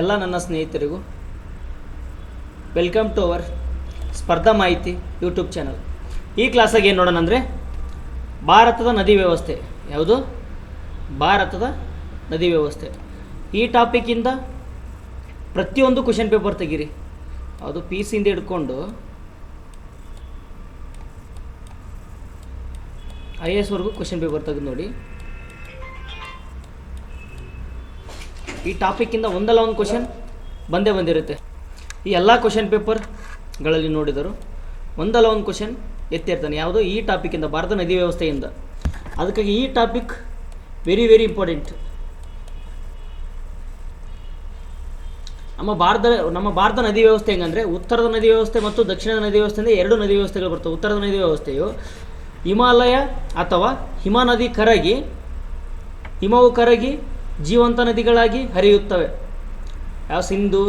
ಎಲ್ಲ ನನ್ನ ಸ್ನೇಹಿತರಿಗೂ ವೆಲ್ಕಮ್ ಟು ಅವರ್ ಸ್ಪರ್ಧಾ ಮಾಹಿತಿ ಯೂಟ್ಯೂಬ್ ಚಾನಲ್ ಈ ಕ್ಲಾಸಾಗಿ ಏನು ನೋಡೋಣ ಅಂದರೆ ಭಾರತದ ನದಿ ವ್ಯವಸ್ಥೆ. ಯಾವುದು? ಭಾರತದ ನದಿ ವ್ಯವಸ್ಥೆ. ಈ ಟಾಪಿಕ್ಕಿಂದ ಪ್ರತಿಯೊಂದು ಕ್ವಶನ್ ಪೇಪರ್ ತೆಗೀರಿ. ಅದು ಪಿ ಸಿಯಿಂದ ಹಿಡ್ಕೊಂಡು ಐ ಎಸ್ವರೆಗೂ ಕ್ವಶನ್ ಪೇಪರ್ ತೆಗೆದು ನೋಡಿ. ಈ ಟಾಪಿಕ್ಕಿಂದ ಒಂದಲ್ಲ ಒಂದು ಕ್ವಶನ್ ಬಂದೇ ಬಂದಿರುತ್ತೆ. ಈ ಎಲ್ಲ ಕ್ವಶನ್ ಪೇಪರ್ಗಳಲ್ಲಿ ನೋಡಿದರು ಒಂದಲ್ಲ ಒಂದು ಕ್ವಶನ್ ಎತ್ತಿರ್ತಾನೆ. ಯಾವುದು? ಈ ಟಾಪಿಕ್ಕಿಂದ ಭಾರತ ನದಿ ವ್ಯವಸ್ಥೆಯಿಂದ. ಅದಕ್ಕಾಗಿ ಈ ಟಾಪಿಕ್ ವೆರಿ ವೆರಿ ಇಂಪಾರ್ಟೆಂಟ್ ನಮ್ಮ ಭಾರತ ನಮ್ಮ ಭಾರತ ನದಿ ವ್ಯವಸ್ಥೆ ಹೆಂಗಂದರೆ, ಉತ್ತರದ ನದಿ ವ್ಯವಸ್ಥೆ ಮತ್ತು ದಕ್ಷಿಣದ ನದಿ ವ್ಯವಸ್ಥೆಯಿಂದ ಎರಡು ನದಿ ವ್ಯವಸ್ಥೆಗಳು ಬರ್ತವೆ. ಉತ್ತರದ ನದಿ ವ್ಯವಸ್ಥೆಯು ಹಿಮಾಲಯ ಅಥವಾ ಹಿಮ ನದಿ ಕರಗಿ, ಹಿಮವು ಕರಗಿ ಜೀವಂತ ನದಿಗಳಾಗಿ ಹರಿಯುತ್ತವೆ. ಯಾವ ಸಿಂಧು,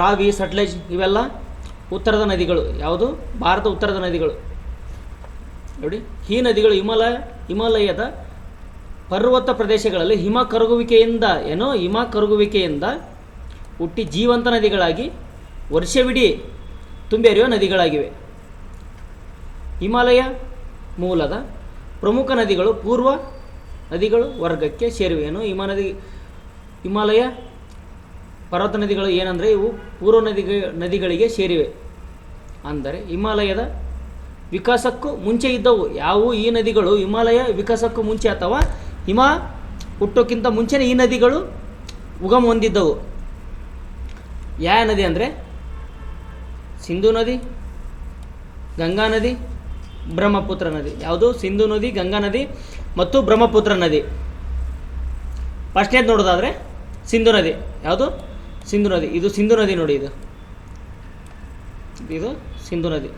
ರಾವಿ, ಸಟ್ಲೇಜ್ ಇವೆಲ್ಲ ಉತ್ತರದ ನದಿಗಳು. ಯಾವುದು? ಭಾರತ ಉತ್ತರದ ನದಿಗಳು. ನೋಡಿ, ಈ ನದಿಗಳು ಹಿಮಾಲಯ, ಹಿಮಾಲಯದ ಪರ್ವತ ಪ್ರದೇಶಗಳಲ್ಲಿ ಹಿಮ ಕರಗುವಿಕೆಯಿಂದ ಏನೋ ಹಿಮ ಕರಗುವಿಕೆಯಿಂದ ಹುಟ್ಟಿ ಜೀವಂತ ನದಿಗಳಾಗಿ ವರ್ಷವಿಡೀ ತುಂಬಿ ಹರಿಯುವ ನದಿಗಳಾಗಿವೆ. ಹಿಮಾಲಯ ಮೂಲದ ಪ್ರಮುಖ ನದಿಗಳು ಪೂರ್ವ ನದಿಗಳು, ವರ್ಗಕ್ಕೆ ಸೇರಿವೆ ಏನು ಹಿಮ ನದಿ, ಹಿಮಾಲಯ ಪರ್ವತ ನದಿಗಳು ಏನಂದರೆ ಇವು ಪೂರ್ವ ನದಿಗ, ನದಿಗಳಿಗೆ ಸೇರಿವೆ. ಅಂದರೆ ಹಿಮಾಲಯದ ವಿಕಾಸಕ್ಕೂ ಮುಂಚೆ ಇದ್ದವು. ಯಾವುವು? ಈ ನದಿಗಳು. ಹಿಮಾಲಯ ವಿಕಾಸಕ್ಕೂ ಮುಂಚೆ ಅಥವಾ ಹಿಮ ಹುಟ್ಟೋಕ್ಕಿಂತ ಮುಂಚೆನೇ ಈ ನದಿಗಳು ಉಗಮ ಹೊಂದಿದ್ದವು. ಯಾವ ನದಿ ಅಂದರೆ? ಸಿಂಧು ನದಿ, ಗಂಗಾ ನದಿ, ಬ್ರಹ್ಮಪುತ್ರ ನದಿ. ಯಾವುದು? ಸಿಂಧು ನದಿ, ಗಂಗಾ ನದಿ. ಮತ್ತು ಬ್ರಹ್ಮಪುತ್ರ ನದಿ. ಫಸ್ಟ್ನೇದು ನೋಡೋದಾದರೆ ಸಿಂಧು ನದಿ. ಯಾವುದು? ಸಿಂಧು ನದಿ. ಇದು ಸಿಂಧು ನದಿ ನೋಡಿ ಇದು. ಇದು ಸಿಂಧು ನದಿ.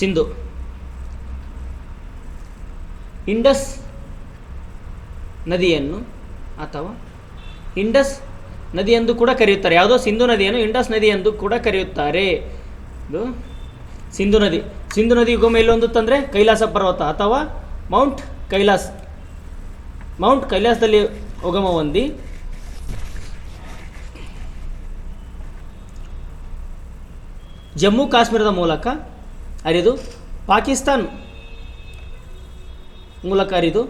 ಸಿಂಧು. ಇಂಡಸ್ ನದಿಯನ್ನು ಅಥವಾ ಇಂಡಸ್ ನದಿ ಎಂದು ಕೂಡ ಕರೆಯುತ್ತಾರೆ. ಯಾವುದೋ ಸಿಂಧು ನದಿಯನ್ನು ಇಂಡಸ್ ನದಿ ಎಂದು ಕೂಡ ಕರೆಯುತ್ತಾರೆ. ಇದು ಸಿಂಧು ನದಿ. ಸಿಂಧು ನದಿ ಉಗಮ ಎಲ್ಲೊಂದು ಹೊಂದುತ್ತಂದರೆ ಕೈಲಾಸ ಪರ್ವತ ಅಥವಾ ಮೌಂಟ್ ಕೈಲಾಸ್. ಮೌಂಟ್ ಕೈಲಾಸದಲ್ಲಿ ಉಗಮ ಹೊಂದಿ. ಜಮ್ಮು ಕಾಶ್ಮೀರದ ಮೂಲಕ ಹರಿದು ಪಾಕಿಸ್ತಾನ್ ಮೂಲಕ ಹರಿದು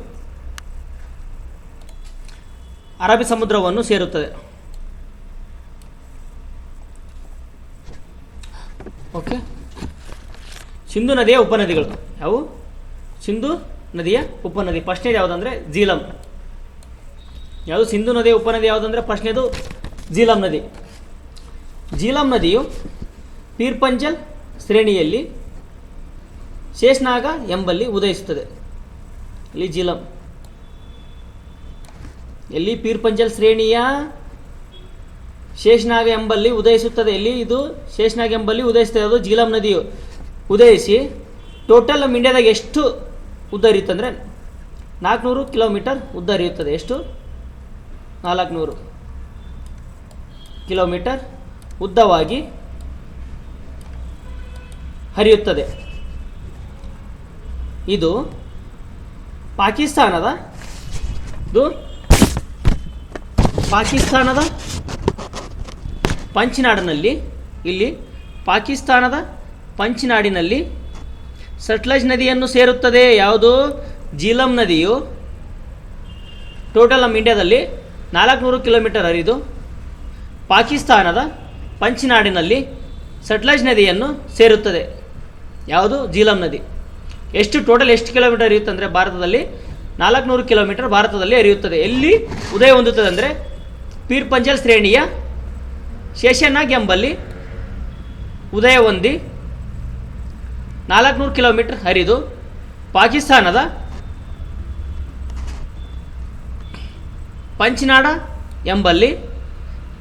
ಅರಬ್ಬಿ ಸಮುದ್ರವನ್ನು ಸೇರುತ್ತದೆ ಓಕೆ ಸಿಂಧು ನದಿಯ ಉಪನದಿಗಳು. ಯಾವು? ಸಿಂಧು ನದಿಯ ಉಪನದಿ. ಫಸ್ಟ್ನೇದು ಯಾವುದಂದ್ರೆ ಜೀಲಂ ಯಾವುದು ಸಿಂಧು ನದಿಯ ಉಪನದಿ ಯಾವುದಂದ್ರೆ ಫಸ್ಟ್ನೇದು ಜೀಲಂ ನದಿ. ಜೀಲಂ ನದಿಯು ಪೀರ್ಪಂಜಲ್ ಶ್ರೇಣಿಯಲ್ಲಿ ಶೇಷ್ನಾಗ ಎಂಬಲ್ಲಿ ಉದಯಿಸುತ್ತದೆ. ಇಲ್ಲಿ ಜೀಲಂ ಎಲ್ಲಿ ಪೀರ್ಪಂಜಲ್ ಶ್ರೇಣಿಯ ಶೇಷ್ನಾಗ ಎಂಬಲ್ಲಿ ಉದಯಿಸುತ್ತದೆ. ಎಲ್ಲಿ ಇದು ಶೇಷ್ನಾಗ ಎಂಬಲ್ಲಿ ಉದಯಿಸುತ್ತದೆ. ಅದು ಜೀಲಂ ನದಿಯು. ಉದಯಿಸಿ ಟೋಟಲ್ ನಮ್ಮ ಇಂಡಿಯಾದಾಗ ಎಷ್ಟು ಉದ್ದ ಹರಿಯುತ್ತಂದರೆ ನಾಲ್ಕುನೂರು ಕಿಲೋಮೀಟರ್ ಉದ್ದ ಹರಿಯುತ್ತದೆ. ಎಷ್ಟು? ನಾಲ್ಕುನೂರು ಕಿಲೋಮೀಟರ್ ಉದ್ದವಾಗಿ ಹರಿಯುತ್ತದೆ. ಇದು ಪಾಕಿಸ್ತಾನದ ಇದು ಪಾಕಿಸ್ತಾನದ ಪಂಚನಾಡಿನಲ್ಲಿ ಇಲ್ಲಿ ಪಾಕಿಸ್ತಾನದ ಪಂಚ್ನಾಡಿನಲ್ಲಿ ಸಟ್ಲಜ್ ನದಿಯನ್ನು ಸೇರುತ್ತದೆ. ಯಾವುದು? ಜೀಲಂ ನದಿಯು. ಟೋಟಲ್ ನಮ್ಮ ಇಂಡಿಯಾದಲ್ಲಿ ನಾಲ್ಕುನೂರು ಕಿಲೋಮೀಟರ್ ಹರಿದು ಪಾಕಿಸ್ತಾನದ ಪಂಚ್ನಾಡಿನಲ್ಲಿ ಸಟ್ಲಜ್ ನದಿಯನ್ನು ಸೇರುತ್ತದೆ. ಯಾವುದು? ಜೀಲಂ ನದಿ. ಎಷ್ಟು ಟೋಟಲ್ ಎಷ್ಟು ಕಿಲೋಮೀಟರ್ ಹರಿಯುತ್ತೆ ಅಂದರೆ ಭಾರತದಲ್ಲಿ? ನಾಲ್ಕುನೂರು ಕಿಲೋಮೀಟರ್ ಭಾರತದಲ್ಲಿ ಹರಿಯುತ್ತದೆ. ಎಲ್ಲಿ? ಉದಯ ಹೊಂದುತ್ತದೆ ಅಂದರೆ ಪೀರ್ ಪಂಜಲ್ ಶ್ರೇಣಿಯ ಶೇಷನಾಗ್ ಎಂಬಲ್ಲಿ ಉದಯ ಹೊಂದಿ ನಾಲ್ಕುನೂರು ಕಿಲೋಮೀಟರ್ ಹರಿದು ಪಾಕಿಸ್ತಾನದ ಪಂಚನಾಡ ಎಂಬಲ್ಲಿ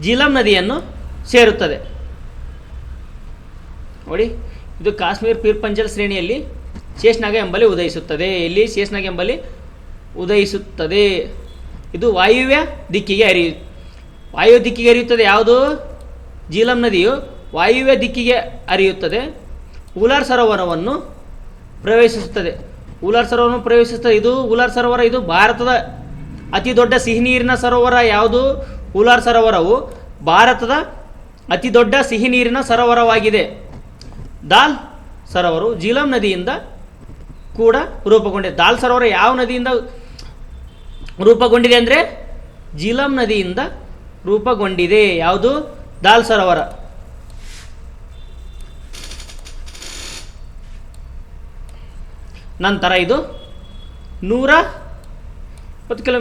ಜೀಲಂ ನದಿಯನ್ನು ಸೇರುತ್ತದೆ. ನೋಡಿ, ಇದು ಕಾಶ್ಮೀರ್ ಪೀರ್ ಪಂಜಲ್ ಶ್ರೇಣಿಯಲ್ಲಿ ಶೇಷ್ನಾಗ ಎಂಬಲ್ಲಿ ಉದಯಿಸುತ್ತದೆ. ಇಲ್ಲಿ ಶೇಷ್ನಾಗ ಎಂಬಲ್ಲಿ ಉದಯಿಸುತ್ತದೆ. ಇದು ವಾಯುವ್ಯ ದಿಕ್ಕಿಗೆ ಹರಿಯು ವಾಯು ದಿಕ್ಕಿಗೆ ಹರಿಯುತ್ತದೆ. ಯಾವುದು? ಜೀಲಂ ನದಿಯು ವಾಯುವ್ಯ ದಿಕ್ಕಿಗೆ ಹರಿಯುತ್ತದೆ. ಉಲಾರ್ ಸರೋವರವನ್ನು ಪ್ರವೇಶಿಸುತ್ತದೆ. ಉಲಾರ್ ಸರೋವರವನ್ನು ಪ್ರವೇಶಿಸುತ್ತದೆ. ಇದು ಉಲಾರ್ ಸರೋವರ, ಇದು ಭಾರತದ ಅತಿ ದೊಡ್ಡ ಸಿಹಿ ನೀರಿನ ಸರೋವರ ಯಾವುದು? ಉಲಾರ್ ಸರೋವರವು ಭಾರತದ ಅತಿ ದೊಡ್ಡ ಸಿಹಿ ನೀರಿನ ಸರೋವರವಾಗಿದೆ. ದಾಲ್ ಸರೋವರವು ಜೀಲಂ ನದಿಯಿಂದ ಕೂಡ ರೂಪುಗೊಂಡಿದೆ. ದಾಲ್ ಸರೋವರ ಯಾವ ನದಿಯಿಂದ ರೂಪುಗೊಂಡಿದೆ ಅಂದರೆ? ಜೀಲಂ ನದಿಯಿಂದ ರೂಪುಗೊಂಡಿದೆ. ಯಾವುದು? ದಾಲ್ ಸರೋವರ. ನಂತರ ಇದು ನೂರ ಇಪ್ಪತ್ತು ಕಿಲೋ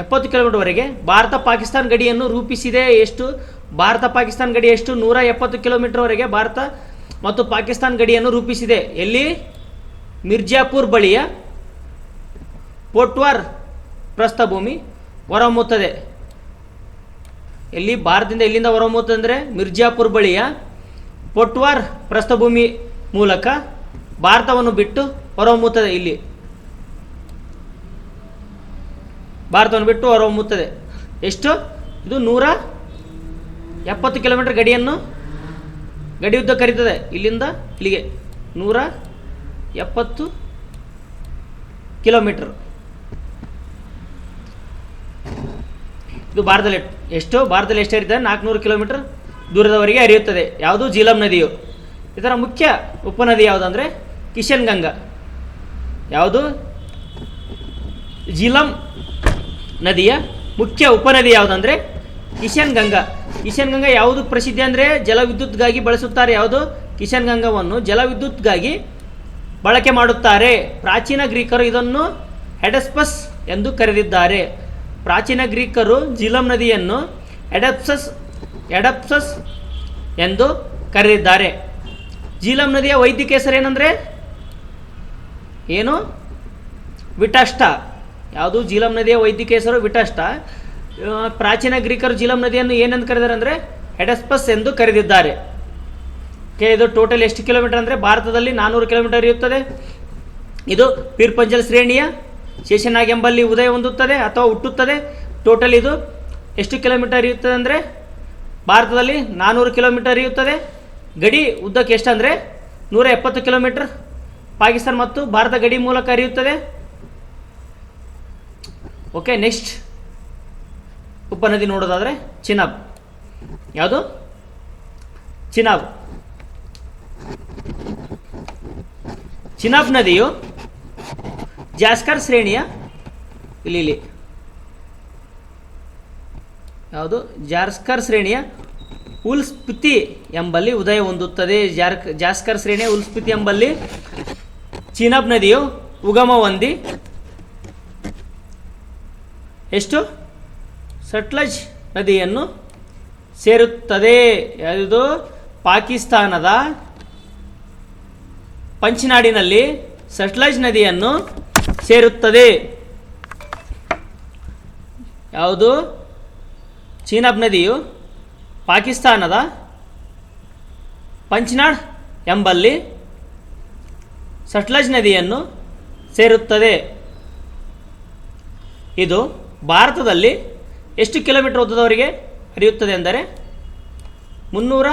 ಎಪ್ಪತ್ತು ಕಿಲೋಮೀಟರ್ವರೆಗೆ ಭಾರತ ಪಾಕಿಸ್ತಾನ ಗಡಿಯನ್ನು ರೂಪಿಸಿದೆ. ಎಷ್ಟು? ಭಾರತ ಪಾಕಿಸ್ತಾನ ಗಡಿ ಎಷ್ಟು? ನೂರ ಎಪ್ಪತ್ತು ಕಿಲೋಮೀಟರ್ವರೆಗೆ ಭಾರತ ಮತ್ತು ಪಾಕಿಸ್ತಾನ ಗಡಿಯನ್ನು ರೂಪಿಸಿದೆ. ಎಲ್ಲಿ? ಮಿರ್ಜಾಪುರ್ ಬಳಿಯ ಪೋಟ್ವಾರ್ ಪ್ರಸ್ಥಭೂಮಿ ಹೊರಹೊಮ್ಮುತ್ತದೆ. ಎಲ್ಲಿ? ಭಾರತದಿಂದ ಎಲ್ಲಿಂದ ಹೊರಹೊಮ್ಮುತ್ತದೆ ಅಂದರೆ ಮಿರ್ಜಾಪುರ್ ಬಳಿಯ ಪೊಟ್ವಾರ್ ಪ್ರಸ್ಥಭೂಮಿ ಮೂಲಕ ಭಾರತವನ್ನು ಬಿಟ್ಟು ಹೊರಹೊಮ್ಮುತ್ತದೆ ಇಲ್ಲಿ. ಭಾರತವನ್ನು ಬಿಟ್ಟು ಹೊರಹೊಮ್ಮುತ್ತದೆ. ಎಷ್ಟು? ಇದು ನೂರ ಎಪ್ಪತ್ತು ಕಿಲೋಮೀಟರ್ ಗಡಿಯನ್ನು ಗಡಿಯುದ್ದ ಕರೀತದೆ. ಇಲ್ಲಿಂದ ಇಲ್ಲಿಗೆ ನೂರ ಎಪ್ಪತ್ತು ಕಿಲೋಮೀಟರ್. ಇದು ಭಾರತದಲ್ಲಿ ಎಷ್ಟು? ಭಾರತದಲ್ಲಿ ಎಷ್ಟು ಹರಿತದೆ ನಾಲ್ಕುನೂರು ಕಿಲೋಮೀಟರ್ ದೂರದವರೆಗೆ ಹರಿಯುತ್ತದೆ. ಯಾವುದು? ಜೀಲಂ ನದಿಯು. ಇದರ ಮುಖ್ಯ ಉಪನದಿ ಯಾವುದಂದರೆ ಕಿಶನ್ ಗಂಗಾ. ಯಾವುದು? ಜೀಲಂ ನದಿಯ ಮುಖ್ಯ ಉಪನದಿ ಯಾವುದಂದರೆ ಕಿಶನ್ ಗಂಗಾ ಕಿಶನ್ ಗಂಗಾ ಯಾವುದು ಪ್ರಸಿದ್ಧಿ ಅಂದರೆ? ಜಲವಿದ್ಯುತ್ಗಾಗಿ ಬಳಸುತ್ತಾರೆ ಯಾವುದು? ಕಿಶನ್ ಗಂಗಾವನ್ನು ಜಲವಿದ್ಯುತ್ಗಾಗಿ ಬಳಕೆ ಮಾಡುತ್ತಾರೆ. ಪ್ರಾಚೀನ ಗ್ರೀಕರು ಇದನ್ನು ಹೆಡಸ್ಪಸ್ ಎಂದು ಕರೆದಿದ್ದಾರೆ. ಪ್ರಾಚೀನ ಗ್ರೀಕರು ಜೀಲಂ ನದಿಯನ್ನು ಎಡಪ್ಸಸ್ ಎಡಪ್ಸಸ್ ಎಂದು ಕರೆದಿದ್ದಾರೆ. ಜೀಲಂ ನದಿಯ ವೈದ್ಯಕೀಯ ಹೆಸರು ಏನಂದರೆ ಏನು? ವಿಟಷ್ಟ. ಯಾವುದು ಜೀಲಂ ನದಿಯ ವೈದ್ಯಕೀಯ ಹೆಸರು ವಿಟಷ್ಟ ಪ್ರಾಚೀನ ಗ್ರೀಕರು ಜೀಲಂ ನದಿಯನ್ನು ಏನೆಂದು ಕರೆದಾರೆ ಅಂದರೆ ಹೆಡಸ್ಪಸ್ ಎಂದು ಕರೆದಿದ್ದಾರೆ. ಓಕೆ, ಇದು ಟೋಟಲ್ ಎಷ್ಟು ಕಿಲೋಮೀಟರ್ ಅಂದರೆ ಭಾರತದಲ್ಲಿ ನಾನ್ನೂರು ಕಿಲೋಮೀಟರ್ ಇರುತ್ತದೆ. ಇದು ಪೀರ್ಪಂಜಲ್ ಶ್ರೇಣಿಯ ಶೇಷನಾಗೆಂಬಲ್ಲಿ ಉದಯ ಹೊಂದುತ್ತದೆ ಅಥವಾ ಹುಟ್ಟುತ್ತದೆ. ಟೋಟಲ್ ಇದು ಎಷ್ಟು ಕಿಲೋಮೀಟರ್ ಇರುತ್ತದೆ ಅಂದರೆ ಭಾರತದಲ್ಲಿ ನಾನ್ನೂರು ಕಿಲೋಮೀಟರ್ ಇರುತ್ತದೆ. ಗಡಿ ಉದ್ದಕ್ಕೆ ಎಷ್ಟಂದರೆ ನೂರ ಎಪ್ಪತ್ತು ಕಿಲೋಮೀಟರ್ ಪಾಕಿಸ್ತಾನ ಮತ್ತು ಭಾರತ ಗಡಿ ಮೂಲಕ ಹರಿಯುತ್ತದೆ. ಓಕೆ ನೆಕ್ಸ್ಟ್ ಉಪನದಿ ನೋಡೋದಾದರೆ ಚಿನಾಬ್. ಯಾವುದು? ಚಿನಾಬ್. ಚಿನಾಬ್ ನದಿಯು ಜಾಸ್ಕರ್ ಶ್ರೇಣಿಯ ಇಲ್ಲಿ ಇಲ್ಲಿ ಯಾವುದು? ಜಾಸ್ಕರ್ ಶ್ರೇಣಿಯ ಉಲ್ಸ್ಪಿತಿ ಎಂಬಲ್ಲಿ ಉದಯ ಹೊಂದುತ್ತದೆ. ಜಾರ್ಕ್ ಜಾಸ್ಕರ್ ಶ್ರೇಣಿಯ ಉಲ್ಸ್ಪಿತಿ ಎಂಬಲ್ಲಿ ಚಿನಾಬ್ ನದಿಯು ಉಗಮ ಹೊಂದಿ ಎಷ್ಟು? ಸಟ್ಲಜ್ ನದಿಯನ್ನು ಸೇರುತ್ತದೆ. ಯಾವುದು? ಪಾಕಿಸ್ತಾನದ ಪಂಚನಾಡಿನಲ್ಲಿ ಸಟ್ಲಜ್ ನದಿಯನ್ನು ಸೇರುತ್ತದೆ. ಯಾವುದು? ಚೀನಾಬ್ ನದಿಯು ಪಾಕಿಸ್ತಾನದ ಪಂಚ್ನಾಡ್ ಎಂಬಲ್ಲಿ ಸಟ್ಲಜ್ ನದಿಯನ್ನು ಸೇರುತ್ತದೆ. ಇದು ಭಾರತದಲ್ಲಿ ಎಷ್ಟು ಕಿಲೋಮೀಟರ್ ಉದ್ದದವರಿಗೆ ಹರಿಯುತ್ತದೆ ಅಂದರೆ ಮುನ್ನೂರ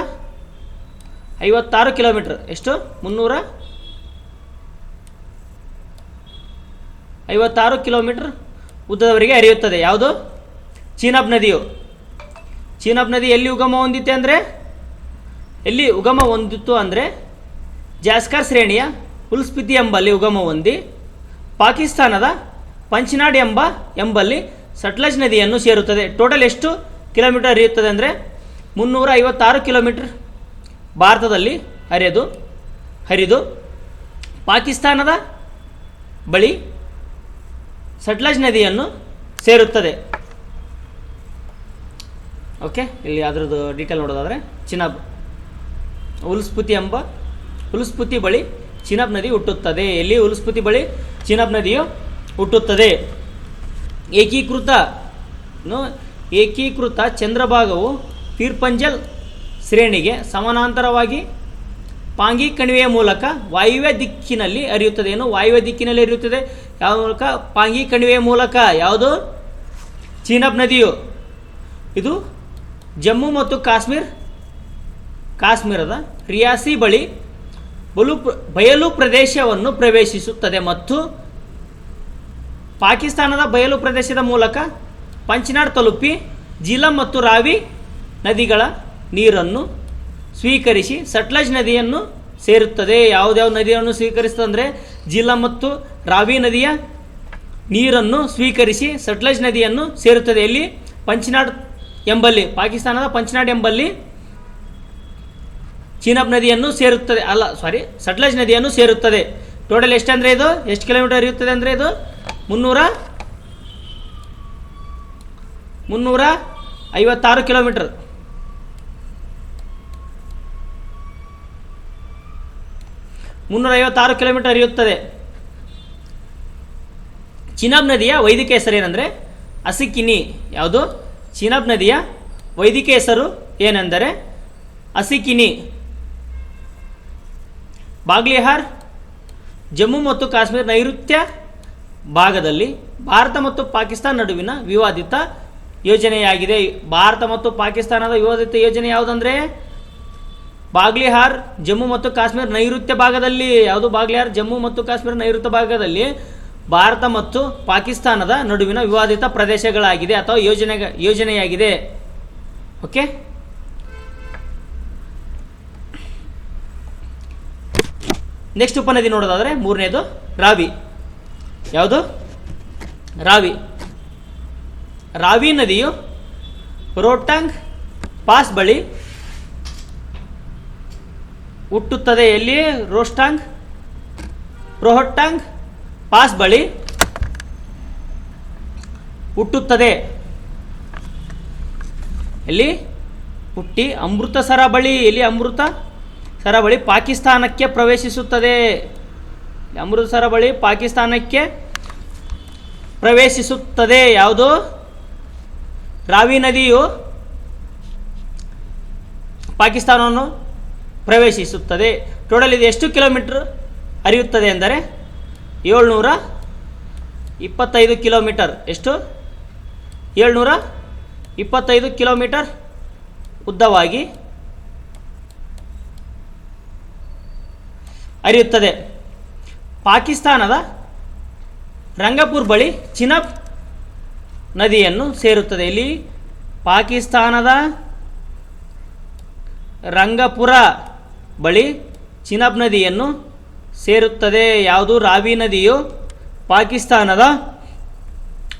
ಐವತ್ತಾರು ಕಿಲೋಮೀಟರ್. ಎಷ್ಟು? ಮುನ್ನೂರ ಐವತ್ತಾರು ಕಿಲೋಮೀಟರ್ ಉದ್ದದವರೆಗೆ ಹರಿಯುತ್ತದೆ. ಯಾವುದು? ಚೀನಾಬ್ ನದಿಯು. ಚೀನಾಬ್ ನದಿ ಎಲ್ಲಿ ಉಗಮ ಹೊಂದಿತ್ತೆ ಅಂದರೆ, ಎಲ್ಲಿ ಉಗಮ ಹೊಂದಿತ್ತು ಅಂದರೆ ಜಾಸ್ಕರ್ ಶ್ರೇಣಿಯ ಉಲ್ಸ್ಪಿತಿ ಎಂಬಲ್ಲಿ ಉಗಮ ಹೊಂದಿ, ಪಾಕಿಸ್ತಾನದ ಪಂಚನಾಡ್ ಎಂಬ ಎಂಬಲ್ಲಿ ಸಟ್ಲಜ್ ನದಿಯನ್ನು ಸೇರುತ್ತದೆ. ಟೋಟಲ್ ಎಷ್ಟು ಕಿಲೋಮೀಟರ್ ಹರಿಯುತ್ತದೆ ಅಂದರೆ ಮುನ್ನೂರ ಐವತ್ತಾರು ಕಿಲೋಮೀಟರ್ ಭಾರತದಲ್ಲಿ ಹರಿಯದು, ಹರಿದು ಪಾಕಿಸ್ತಾನದ ಬಳಿ ಸಟ್ಲಜ್ ನದಿಯನ್ನು ಸೇರುತ್ತದೆ. ಓಕೆ ಇಲ್ಲಿ ಅದರದ್ದು ಡೀಟೇಲ್ ನೋಡೋದಾದರೆ ಚಿನಾಬ್ ಉಲ್ಸ್ಪುತಿ ಎಂಬ ಉಲ್ಸ್ಪುತಿ ಬಳಿ ಚಿನಾಬ್ ನದಿ ಹುಟ್ಟುತ್ತದೆ. ಎಲ್ಲಿ ಉಲ್ಸ್ಪತಿ ಬಳಿ? ಚಿನಾಬ್ ನದಿಯು ಹುಟ್ಟುತ್ತದೆ. ಏಕೀಕೃತ ಏಕೀಕೃತ ಚಂದ್ರಭಾಗವು ಪೀರ್ಪಂಜಲ್ ಶ್ರೇಣಿಗೆ ಸಮಾನಾಂತರವಾಗಿ ಪಾಂಗಿ ಕಣಿವೆಯ ಮೂಲಕ ವಾಯುವ್ಯ ದಿಕ್ಕಿನಲ್ಲಿ ಹರಿಯುತ್ತದೆ. ಏನು? ವಾಯುವ್ಯ ದಿಕ್ಕಿನಲ್ಲಿ ಹರಿಯುತ್ತದೆ. ಯಾವ ಮೂಲಕ? ಪಾಂಗಿ ಕಣಿವೆಯ ಮೂಲಕ. ಯಾವುದು? ಚೀನಾಬ್ ನದಿಯು. ಇದು ಜಮ್ಮು ಮತ್ತು ಕಾಶ್ಮೀರ್, ಕಾಶ್ಮೀರದ ರಿಯಾಸಿ ಬಳಿ ಬಲು ಬಯಲು ಪ್ರದೇಶವನ್ನು ಪ್ರವೇಶಿಸುತ್ತದೆ ಮತ್ತು ಪಾಕಿಸ್ತಾನದ ಬಯಲು ಪ್ರದೇಶದ ಮೂಲಕ ಪಂಚನಾಡ್ ತಲುಪಿ ಜಿಲಂ ಮತ್ತು ರಾವಿ ನದಿಗಳ ನೀರನ್ನು ಸ್ವೀಕರಿಸಿ ಸಟ್ಲಜ್ ನದಿಯನ್ನು ಸೇರುತ್ತದೆ. ಯಾವುದ್ಯಾವ ನದಿಯನ್ನು ಸ್ವೀಕರಿಸುತ್ತದೆ ಅಂದರೆ ಜಿಲಂ ಮತ್ತು ರಾವಿ ನದಿಯ ನೀರನ್ನು ಸ್ವೀಕರಿಸಿ ಸಟ್ಲಜ್ ನದಿಯನ್ನು ಸೇರುತ್ತದೆ. ಇಲ್ಲಿ ಪಂಚನಾಡ್ ಎಂಬಲ್ಲಿ, ಪಾಕಿಸ್ತಾನದ ಪಂಚನಾಡ್ ಎಂಬಲ್ಲಿ ಚೀನಾಬ್ ನದಿಯನ್ನು ಸೇರುತ್ತದೆ. ಅಲ್ಲ ಸಾರಿ ಸಟ್ಲಜ್ ನದಿಯನ್ನು ಸೇರುತ್ತದೆ. ಟೋಟಲ್ ಎಷ್ಟು ಅಂದರೆ ಇದು? ಎಷ್ಟು ಕಿಲೋಮೀಟರ್ ಇರುತ್ತದೆ ಅಂದರೆ ಇದು? ಮುನ್ನೂರ ಮುನ್ನೂರ ಐವತ್ತಾರು ಕಿಲೋಮೀಟರ್ ಮುನ್ನೂರ ಐವತ್ತಾರು ಕಿಲೋಮೀಟರ್ ಇರುತ್ತದೆ ಚಿನಾಬ್ ನದಿಯ ವೈದಿಕ ಹೆಸರು ಏನಂದರೆ ಅಸಿಕಿನಿ. ಯಾವುದು? ಚಿನಾಬ್ ನದಿಯ ವೈದಿಕ ಹೆಸರು ಏನೆಂದರೆ? ಅಸಿಕಿನಿ. ಬಾಗ್ಲಿಹಾರ್, ಜಮ್ಮು ಮತ್ತು ಕಾಶ್ಮೀರ ನೈಋತ್ಯ ಭಾಗದಲ್ಲಿ ಭಾರತ ಮತ್ತು ಪಾಕಿಸ್ತಾನ ನಡುವಿನ ವಿವಾದಿತ ಯೋಜನೆಯಾಗಿದೆ. ಭಾರತ ಮತ್ತು ಪಾಕಿಸ್ತಾನದ ವಿವಾದಿತ ಯೋಜನೆ ಯಾವುದಂದ್ರೆ, ಬಾಗ್ಲಿಹಾರ್, ಜಮ್ಮು ಮತ್ತು ಕಾಶ್ಮೀರ ನೈಋತ್ಯ ಭಾಗದಲ್ಲಿ, ಯಾವುದು ಬಾಗ್ಲಿಹಾರ್, ಜಮ್ಮು ಮತ್ತು ಕಾಶ್ಮೀರ ನೈಋತ್ಯ ಭಾಗದಲ್ಲಿ ಭಾರತ ಮತ್ತು ಪಾಕಿಸ್ತಾನದ ನಡುವಿನ ವಿವಾದಿತ ಪ್ರದೇಶಗಳಾಗಿದೆ ಅಥವಾ ಯೋಜನೆ ಯೋಜನೆಯಾಗಿದೆ. ಓಕೆ? ನೆಕ್ಸ್ಟ್ ಉಪನದಿ ನೋಡೋದಾದರೆ ಮೂರನೇದು ರಾವಿ. ಯಾವುದು? ರಾವಿ. ರಾವಿ ನದಿಯು ರೋಟಾಂಗ್ ಪಾಸ್ ಬಳಿ ಹುಟ್ಟುತ್ತದೆ. ಎಲ್ಲಿ? ರೋಸ್ಟಾಂಗ್, ರೋಹಟ್ಟಾಂಗ್ ಪಾಸ್ ಬಳಿ ಹುಟ್ಟುತ್ತದೆ. ಎಲ್ಲಿ? ಹುಟ್ಟಿ ಅಮೃತಸರ ಬಳಿ. ಎಲ್ಲಿ ಅಮೃತ? ಸರ ಬಳಿ ಪಾಕಿಸ್ತಾನಕ್ಕೆ ಪ್ರವೇಶಿಸುತ್ತದೆ. ಅಮೃತಸರ ಬಳಿ ಪಾಕಿಸ್ತಾನಕ್ಕೆ ಪ್ರವೇಶಿಸುತ್ತದೆ. ಯಾವುದು? ರಾವಿ ನದಿಯು ಪಾಕಿಸ್ತಾನವನ್ನು ಪ್ರವೇಶಿಸುತ್ತದೆ. ಟೋಟಲ್ ಇದು ಎಷ್ಟು ಕಿಲೋಮೀಟರ್ ಹರಿಯುತ್ತದೆ ಎಂದರೆ ಏಳ್ನೂರ ಇಪ್ಪತ್ತೈದು ಕಿಲೋಮೀಟರ್. ಎಷ್ಟು? ಏಳ್ನೂರ ಇಪ್ಪತ್ತೈದು ಕಿಲೋಮೀಟರ್ ಉದ್ದವಾಗಿ ಹರಿಯುತ್ತದೆ ಪಾಕಿಸ್ತಾನದ ರಂಗಪುರ್ ಬಳಿ ಚಿನಬ್ ನದಿಯನ್ನು ಸೇರುತ್ತದೆ. ಇಲ್ಲಿ ಪಾಕಿಸ್ತಾನದ ರಂಗಪುರ ಬಳಿ ಚಿನಬ್ ನದಿಯನ್ನು ಸೇರುತ್ತದೆ. ಯಾವುದು? ರಾವಿ ನದಿಯು ಪಾಕಿಸ್ತಾನದ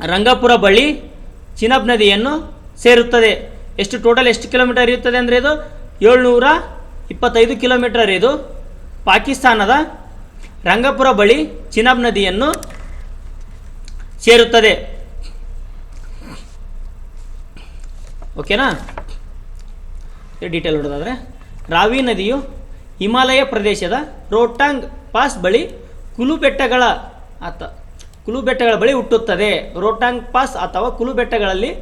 ರಂಗಪುರ ಬಳಿ ಚಿನಬ್ ನದಿಯನ್ನು ಸೇರುತ್ತದೆ. ಎಷ್ಟು ಟೋಟಲ್ ಎಷ್ಟು ಕಿಲೋಮೀಟರ್ ಇರುತ್ತದೆ ಅಂದರೆ ಇದು? ಏಳ್ನೂರ ಇಪ್ಪತ್ತೈದು ಕಿಲೋಮೀಟರ್ ಇದು. ಪಾಕಿಸ್ತಾನದ ರಂಗಪುರ ಬಳಿ ಚಿನಾಬ್ ನದಿಯನ್ನು ಸೇರುತ್ತದೆ. ಓಕೆನಾ? ಡೀಟೇಲ್ ನೋಡೋದಾದ್ರೆ, ರಾವಿ ನದಿಯು ಹಿಮಾಲಯ ಪ್ರದೇಶದ ರೋಟಾಂಗ್ ಪಾಸ್ ಬಳಿ ಕುಲು ಬೆಟ್ಟಗಳ ಅಥ ಕುಲು ಬೆಟ್ಟಗಳ ಬಳಿ ಹುಟ್ಟುತ್ತದೆ. ರೋಟಾಂಗ್ ಪಾಸ್ ಅಥವಾ ಕುಲು ಬೆಟ್ಟಗಳಲ್ಲಿ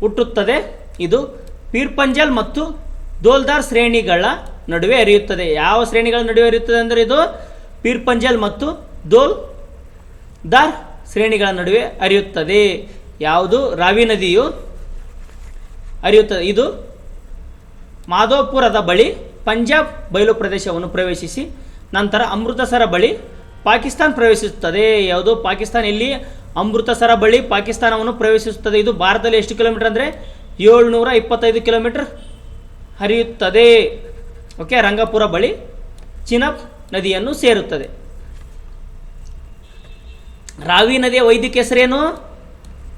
ಹುಟ್ಟುತ್ತದೆ. ಇದು ಪೀರ್ಪಂಜಲ್ ಮತ್ತು ದೋಲ್ದಾರ್ ಶ್ರೇಣಿಗಳ ನಡುವೆ ಹರಿಯುತ್ತದೆ. ಯಾವ ಶ್ರೇಣಿಗಳ ನಡುವೆ ಹರಿಯುತ್ತದೆ ಅಂದರೆ ಇದು? ಪೀರ್ ಪಂಜಲ್ ಮತ್ತು ದೋಲ್ ದಾರ್ ಶ್ರೇಣಿಗಳ ನಡುವೆ ಹರಿಯುತ್ತದೆ. ಯಾವುದು? ರಾವಿ ನದಿಯು ಹರಿಯುತ್ತದೆ. ಇದು ಮಾಧೋಪುರದ ಬಳಿ ಪಂಜಾಬ್ ಬಯಲು ಪ್ರದೇಶವನ್ನು ಪ್ರವೇಶಿಸಿ ನಂತರ ಅಮೃತಸರ ಬಳಿ ಪಾಕಿಸ್ತಾನ ಪ್ರವೇಶಿಸುತ್ತದೆ. ಯಾವುದು? ಪಾಕಿಸ್ತಾನ ಇಲ್ಲಿ ಅಮೃತಸರ ಬಳಿ ಪಾಕಿಸ್ತಾನವನ್ನು ಪ್ರವೇಶಿಸುತ್ತದೆ. ಇದು ಭಾರತದಲ್ಲಿ ಎಷ್ಟು ಕಿಲೋಮೀಟರ್ ಅಂದರೆ ಏಳ್ನೂರ ಇಪ್ಪತ್ತೈದು ಕಿಲೋಮೀಟರ್ ಹರಿಯುತ್ತದೆ. ಓಕೆ, ರಂಗಪುರ ಬಳಿ ಚಿನಬ್ ನದಿಯನ್ನು ಸೇರುತ್ತದೆ. ರಾವಿ ನದಿಯ ವೈದಿಕ ಹೆಸರೇನು?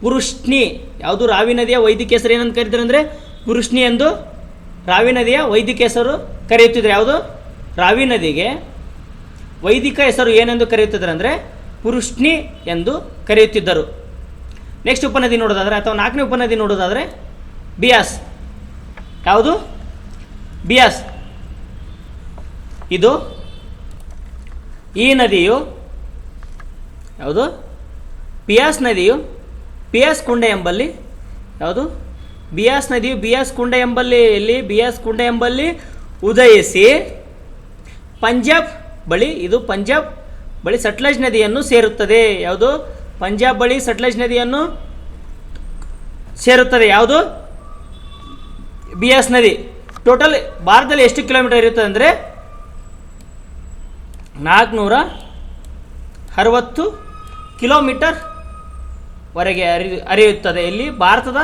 ಪುರುಷ್ಣಿ. ಯಾವುದು ರಾವಿ ನದಿಯ ವೈದಿಕ ಹೆಸರು ಏನಂತ ಕರೀತಾರೆ ಅಂದರೆ ಪುರುಷ್ಣಿ ಎಂದು ರಾವಿ ನದಿಯ ವೈದಿಕ ಹೆಸರು ಕರೆಯುತ್ತಿದ್ರು. ಯಾವುದು? ರಾವಿ ನದಿಗೆ. ವೈದಿಕ ಹೆಸರು ಏನೆಂದು ಕರೆಯುತ್ತಿದ್ದಾರೆ ಅಂದರೆ ಪುರುಷ್ಣಿ ಎಂದು ಕರೆಯುತ್ತಿದ್ದರು. ನೆಕ್ಸ್ಟ್ ಉಪನದಿ ನೋಡೋದಾದರೆ, ಅಥವಾ ನಾಲ್ಕನೇ ಉಪನದಿ ನೋಡೋದಾದರೆ, ಬಿಯಾಸ್. ಯಾವುದು? ಬಿಯಾಸ್. ಇದು ಈ ನದಿಯು, ಯಾವುದು? ಬಿಯಾಸ್ ನದಿಯು, ಬಿಯಾಸ್ ಕುಂಡೆ ಎಂಬಲ್ಲಿ, ಯಾವುದು? ಬಿಯಾಸ್ ನದಿಯು, ಬಿಯಾಸ್ ಕುಂಡೆ ಎಂಬಲ್ಲಿ, ಎಲ್ಲಿ? ಬಿಯಾಸ್ ಕುಂಡೆ ಎಂಬಲ್ಲಿ ಉದಯಿಸಿ, ಪಂಜಾಬ್ ಬಳಿ, ಇದು ಪಂಜಾಬ್ ಬಳಿ ಸಟ್ಲಜ್ ನದಿಯನ್ನು ಸೇರುತ್ತದೆ. ಯಾವುದು? ಪಂಜಾಬ್ ಬಳಿ ಸಟ್ಲಜ್ ನದಿಯನ್ನು ಸೇರುತ್ತದೆ. ಯಾವುದು? ಬಿಯಾಸ್ ನದಿ. ಟೋಟಲ್ ಭಾರತದಲ್ಲಿ ಎಷ್ಟು ಕಿಲೋಮೀಟರ್ ಇರುತ್ತದೆ ಅಂದರೆ ನಾಲ್ಕುನೂರ ಅರವತ್ತು ಕಿಲೋಮೀಟರ್ ವರೆಗೆ ಅರಿ, ಅರಿಯುತ್ತದೆ. ಇಲ್ಲಿ ಭಾರತದ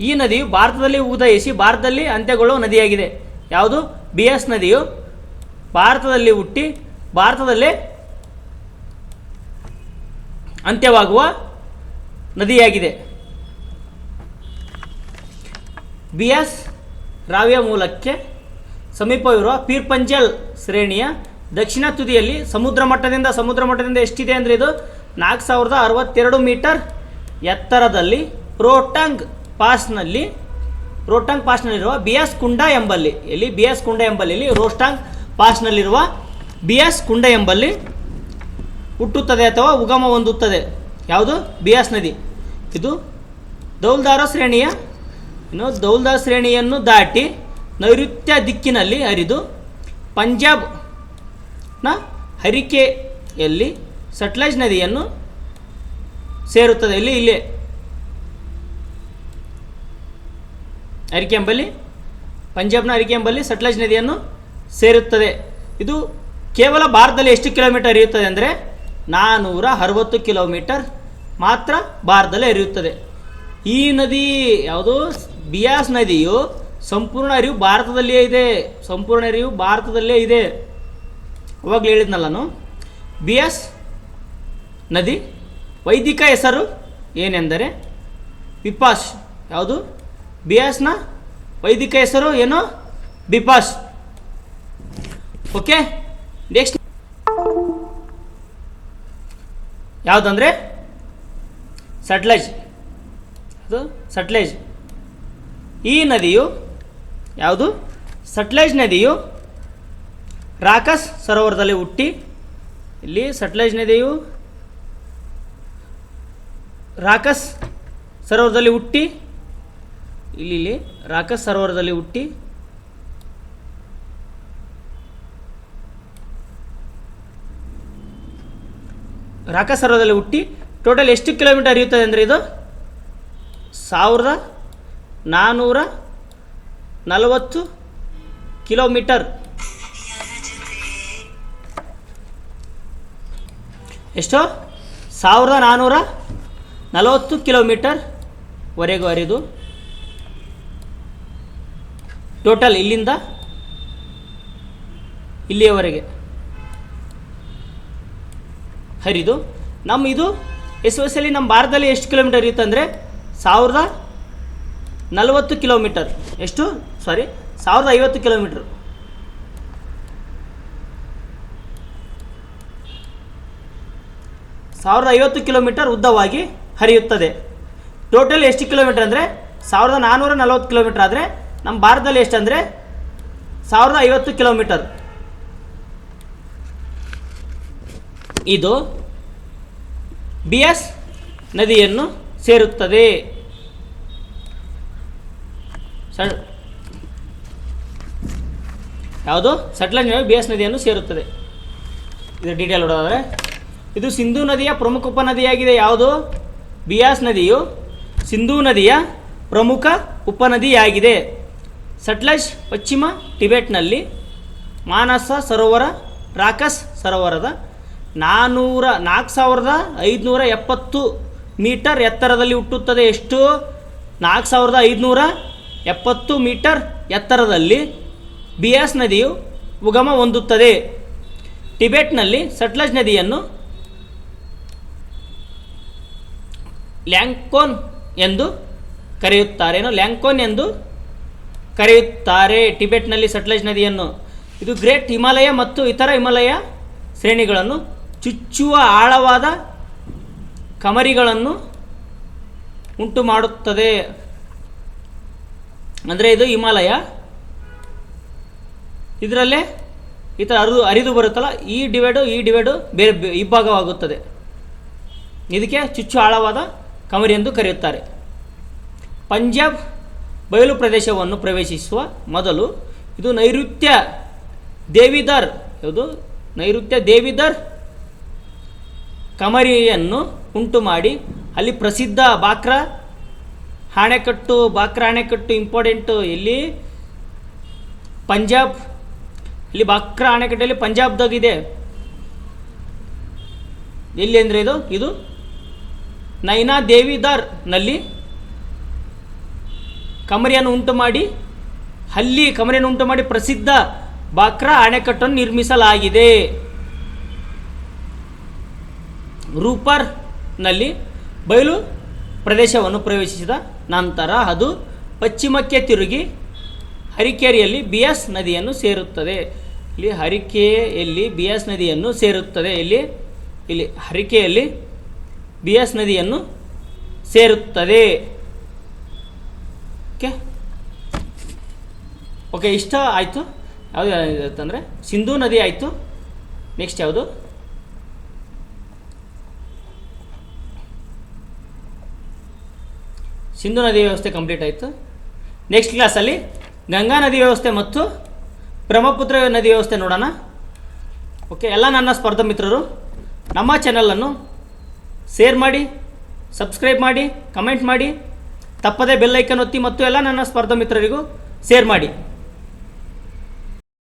ಈ ನದಿಯು ಭಾರತದಲ್ಲಿ ಉದಯಿಸಿ ಭಾರತದಲ್ಲಿ ಅಂತ್ಯಗೊಳ್ಳುವ ನದಿಯಾಗಿದೆ. ಯಾವುದು? ಬಿ ಎಸ್ ನದಿಯು. ಭಾರತದಲ್ಲಿ ಹುಟ್ಟಿ ಭಾರತದಲ್ಲೇ ಅಂತ್ಯವಾಗುವ ನದಿಯಾಗಿದೆ. ಬಿ ಎಸ್ ರಾವ್ಯ ಮೂಲಕ್ಕೆ ಸಮೀಪವಿರುವ ಪೀರ್ಪಂಜಲ್ ಶ್ರೇಣಿಯ ದಕ್ಷಿಣ ತುದಿಯಲ್ಲಿ ಸಮುದ್ರ ಮಟ್ಟದಿಂದ ಸಮುದ್ರ ಮಟ್ಟದಿಂದ ಎಷ್ಟಿದೆ ಅಂದರೆ ಇದು ನಾಲ್ಕು ಸಾವಿರದ ಅರವತ್ತೆರಡು ಮೀಟರ್ ಎತ್ತರದಲ್ಲಿ ರೋಟಂಗ್ ಪಾಸ್ನಲ್ಲಿ, ರೋಟಂಗ್ ಪಾಸ್ನಲ್ಲಿರುವ ಬಿ ಎಸ್ ಕುಂಡ ಎಂಬಲ್ಲಿ ಎಲ್ಲಿ ಬಿ ಎಸ್ ಕುಂಡ ಎಂಬಲ್ಲಿ ರೋಸ್ಟಾಂಗ್ ಪಾಸ್ನಲ್ಲಿರುವ ಬಿ ಎಸ್ ಕುಂಡ ಎಂಬಲ್ಲಿ ಹುಟ್ಟುತ್ತದೆ ಅಥವಾ ಉಗಮ ಹೊಂದುತ್ತದೆ. ಯಾವುದು? ಬಿಯಾಸ್ ನದಿ. ಇದು ದೌಲ್ದಾರ ಶ್ರೇಣಿಯ ಇನ್ನು ದೌಲ್ದಾ ಶ್ರೇಣಿಯನ್ನು ದಾಟಿ ನೈಋತ್ಯ ದಿಕ್ಕಿನಲ್ಲಿ ಹರಿದು ಪಂಜಾಬ್ನ ಹರಿಕೆಯಲ್ಲಿ ಸಟ್ಲಜ್ ನದಿಯನ್ನು ಸೇರುತ್ತದೆ. ಇಲ್ಲಿ ಇಲ್ಲಿ. ಹರಿಕೆ ಎಂಬಲ್ಲಿ ಪಂಜಾಬ್ನ ಹರಿಕೆ ಎಂಬಲ್ಲಿ ಸಟ್ಲಜ್ ನದಿಯನ್ನು ಸೇರುತ್ತದೆ. ಇದು ಕೇವಲ ಭಾರತದಲ್ಲಿ ಎಷ್ಟು ಕಿಲೋಮೀಟರ್ ಹರಿಯುತ್ತದೆ ಅಂದರೆ ನಾನ್ನೂರ ಅರವತ್ತು ಕಿಲೋಮೀಟರ್ ಮಾತ್ರ ಭಾರತದಲ್ಲಿ ಹರಿಯುತ್ತದೆ. ಈ ನದಿ ಯಾವುದು? ಬಿಯಾಸ್ ನದಿಯು ಸಂಪೂರ್ಣ ಅರಿವು ಭಾರತದಲ್ಲಿಯೇ ಇದೆ. ಸಂಪೂರ್ಣ ಅರಿವು ಭಾರತದಲ್ಲೇ ಇದೆ. ಅವಾಗಲೇ ಹೇಳಿದ್ನಲ್ಲ ನಾನು. ಬಿಯಾಸ್ ನದಿ ವೈದಿಕ ಹೆಸರು ಏನೆಂದರೆ ಬಿಪಾಸ್. ಯಾವುದು? ಬಿಯಾಸ್ನ ವೈದಿಕ ಹೆಸರು ಏನು? ಬಿಪಾಸ್. ಓಕೆ ನೆಕ್ಸ್ಟ್ ಯಾವುದಂದ್ರೆ? ಸಟ್ಲೈಜ್. ಅದು ಸಟ್ಲೇಜ್. ಈ ನದಿಯು ಯಾವುದು? ಸಟ್ಲೇಜ್ ನದಿಯು ರಾಕಸ್ ಸರೋವರದಲ್ಲಿ ಹುಟ್ಟಿ, ಇಲ್ಲಿ ಸಟ್ಲೇಜ್ ನದಿಯು ರಾಕಸ್ ಸರೋವರದಲ್ಲಿ ಹುಟ್ಟಿ, ಇಲ್ಲಿ ಇಲ್ಲಿ ರಾಕಸ್ ಸರೋವರದಲ್ಲಿ ಹುಟ್ಟಿ. ರಾಕಸ್ ಸರೋವರದಲ್ಲಿ ಹುಟ್ಟಿ. ಟೋಟಲ್ ಎಷ್ಟು ಕಿಲೋಮೀಟರ್ ಹರಿಯುತ್ತದೆ ಅಂದರೆ ಇದು? ಸಾವಿರದ ನಾನ್ನೂರ ನಲವತ್ತು ಕಿಲೋಮೀಟರ್. ಎಷ್ಟು? ಸಾವಿರದ ನಾನ್ನೂರ ನಲವತ್ತು ಕಿಲೋಮೀಟರ್ ವರೆಗೂ ಹರಿದು ಟೋಟಲ್ ಇಲ್ಲಿಂದ ಇಲ್ಲಿಯವರೆಗೆ ಹರಿದು. ನಮ್ಮ ಇದು ಎಸ್ ಎಸ್ ಎಲ್ಲಿ ನಮ್ಮ ಭಾರತದಲ್ಲಿ ಎಷ್ಟು ಕಿಲೋಮೀಟರ್ ಇತ್ತಂದರೆ ಸಾವಿರದ ನಲವತ್ತು ಕಿಲೋಮೀಟರ್. ಎಷ್ಟು? ಸಾರಿ ಸಾವಿರದ ಐವತ್ತು ಕಿಲೋಮೀಟರ್. ಸಾವಿರದ ಐವತ್ತು ಕಿಲೋಮೀಟರ್ ಉದ್ದವಾಗಿ ಹರಿಯುತ್ತದೆ. ಟೋಟಲ್ ಎಷ್ಟು ಕಿಲೋಮೀಟರ್ ಅಂದರೆ? ಸಾವಿರದ ನಾನ್ನೂರ ನಲವತ್ತು ಕಿಲೋಮೀಟರ್ ಆದರೆ, ನಮ್ಮ ಭಾರತದಲ್ಲಿ ಎಷ್ಟು ಅಂದರೆ? ಸಾವಿರದ ಐವತ್ತು ಕಿಲೋಮೀಟರ್. ಇದು ಬಿಯಸ್ ನದಿಯನ್ನು ಸೇರುತ್ತದೆ. ಸರ್. ಯಾವುದು? ಸಟ್ಲೇಜ್ ನದಿ ಬಿಯಸ್ ನದಿಯನ್ನು ಸೇರುತ್ತದೆ. ಇದು ಡೀಟೇಲ್ ನೋಡೋದಾದರೆ. ಇದು ಸಿಂಧೂ ನದಿಯ ಪ್ರಮುಖ ಉಪನದಿಯಾಗಿದೆ. ಯಾವುದು? ಬಿಯಾಸ್ ನದಿಯು ಸಿಂಧೂ ನದಿಯ ಪ್ರಮುಖ ಉಪನದಿಯಾಗಿದೆ. ಸಟ್ಲಜ್ ಪಶ್ಚಿಮ ಟಿಬೆಟ್ನಲ್ಲಿ ಮಾನಸ ಸರೋವರ, ರಾಕಸ್ ಸರೋವರದ ನಾನ್ನೂರ ನಾಲ್ಕು ಸಾವಿರದ ಐದುನೂರ ಎಪ್ಪತ್ತು ಮೀಟರ್ ಎತ್ತರದಲ್ಲಿ ಹುಟ್ಟುತ್ತದೆ. ಎಷ್ಟು? ನಾಲ್ಕು ಸಾವಿರದ ಐದುನೂರ ಎಪ್ಪತ್ತು ಮೀಟರ್ ಎತ್ತರದಲ್ಲಿ ಬಿಯಾಸ್ ನದಿಯು ಉಗಮ ಹೊಂದುತ್ತದೆ. ಟಿಬೆಟ್ನಲ್ಲಿ ಸಟ್ಲಜ್ ನದಿಯನ್ನು ಲ್ಯಾಂಕೋನ್ ಎಂದು ಕರೆಯುತ್ತಾರೇನೋ ಲ್ಯಾಂಕೋನ್ ಎಂದು ಕರೆಯುತ್ತಾರೆ ಟಿಬೆಟ್ನಲ್ಲಿ ಸಟ್ಲಜ್ ನದಿಯನ್ನು. ಇದು ಗ್ರೇಟ್ ಹಿಮಾಲಯ ಮತ್ತು ಇತರ ಹಿಮಾಲಯ ಶ್ರೇಣಿಗಳನ್ನು ಚುಚ್ಚುವ ಆಳವಾದ ಕಮರಿಗಳನ್ನು ಉಂಟು ಮಾಡುತ್ತದೆ ಅಂದರೆ ಇದು ಹಿಮಾಲಯ. ಇದರಲ್ಲೇ ಈ ಥರ ಹರಿದು ಹರಿದು ಬರುತ್ತಲ್ಲ, ಈ ಡಿವೈಡು ಈ ಡಿವೈಡು ಬೇರೆ ಇಬ್ಬಾಗವಾಗುತ್ತದೆ ಇದಕ್ಕೆ ಚುಚ್ಚು ಆಳವಾದ ಕಮರಿ ಎಂದು ಕರೆಯುತ್ತಾರೆ. ಪಂಜಾಬ್ ಬಯಲು ಪ್ರದೇಶವನ್ನು ಪ್ರವೇಶಿಸುವ ಮೊದಲು ಇದು ನೈಋತ್ಯ ದೇವಿದರ್, ಯಾವುದು? ನೈಋತ್ಯ ದೇವಿದರ್ ಕಮರಿಯನ್ನು ಉಂಟು ಮಾಡಿ ಅಲ್ಲಿ ಪ್ರಸಿದ್ಧ ಬಾಕ್ರಾ ಅಣೆಕಟ್ಟು ಬಾಕ್ರಾ ಅಣೆಕಟ್ಟು ಇಂಪಾರ್ಟೆಂಟು ಇಲ್ಲಿ ಪಂಜಾಬ್, ಇಲ್ಲಿ ಬಾಕ್ರಾ ಅಣೆಕಟ್ಟೆಯಲ್ಲಿ ಪಂಜಾಬ್ದಾಗಿದೆ ಎಲ್ಲಿ ಅಂದರೆ ಇದು? ಇದು ನೈನಾ ದೇವಿದಾರ್ನಲ್ಲಿ ಕಮರಿಯನ್ನು ಉಂಟು ಮಾಡಿ ಅಲ್ಲಿ ಕಮರಿಯನ್ನು ಉಂಟು ಮಾಡಿ ಪ್ರಸಿದ್ಧ ಬಾಕ್ರಾ ಅಣೆಕಟ್ಟನ್ನು ನಿರ್ಮಿಸಲಾಗಿದೆ. ರೂಪರ್ನಲ್ಲಿ ಬಯಲು ಪ್ರದೇಶವನ್ನು ಪ್ರವೇಶಿಸಿದ ನಂತರ ಅದು ಪಶ್ಚಿಮಕ್ಕೆ ತಿರುಗಿ ಹರಿಕೇರಿಯಲ್ಲಿ ಎಸ್ ನದಿಯನ್ನು ಸೇರುತ್ತದೆ. ಇಲ್ಲಿ ಹರಿಕೆಯಲ್ಲಿ ಬಿಯಾಸ್ ನದಿಯನ್ನು ಸೇರುತ್ತದೆ. ಇಲ್ಲಿ ಇಲ್ಲಿ ಹರಿಕೆಯಲ್ಲಿ ಎಸ್ ನದಿಯನ್ನು ಸೇರುತ್ತದೆ. ಓಕೆ? ಓಕೆ, ಇಷ್ಟ ಆಯಿತು? ಯಾವುದು ಅಂತಂದರೆ ಸಿಂಧೂ ನದಿ ಆಯಿತು. ನೆಕ್ಸ್ಟ್ ಯಾವುದು? ಸಿಂಧು ನದಿ ವ್ಯವಸ್ಥೆ ಕಂಪ್ಲೀಟ್ ಆಯಿತು. ನೆಕ್ಸ್ಟ್ ಕ್ಲಾಸಲ್ಲಿ ಗಂಗಾ ನದಿ ವ್ಯವಸ್ಥೆ ಮತ್ತು ಬ್ರಹ್ಮಪುತ್ರ ನದಿ ವ್ಯವಸ್ಥೆ ನೋಡೋಣ. ಓಕೆ ಎಲ್ಲ ನನ್ನ ಸ್ಪರ್ಧಾ ಮಿತ್ರರು, ನಮ್ಮ ಚಾನಲನ್ನು ಶೇರ್ ಮಾಡಿ ಸಬ್ಸ್ಕ್ರೈಬ್ ಮಾಡಿ ಕಮೆಂಟ್ ಮಾಡಿ, ತಪ್ಪದೇ ಬೆಲ್ ಐಕನ್ ಒತ್ತಿ ಮತ್ತು ಎಲ್ಲ ನನ್ನ ಸ್ಪರ್ಧಾ ಮಿತ್ರರಿಗೂ ಶೇರ್ ಮಾಡಿ.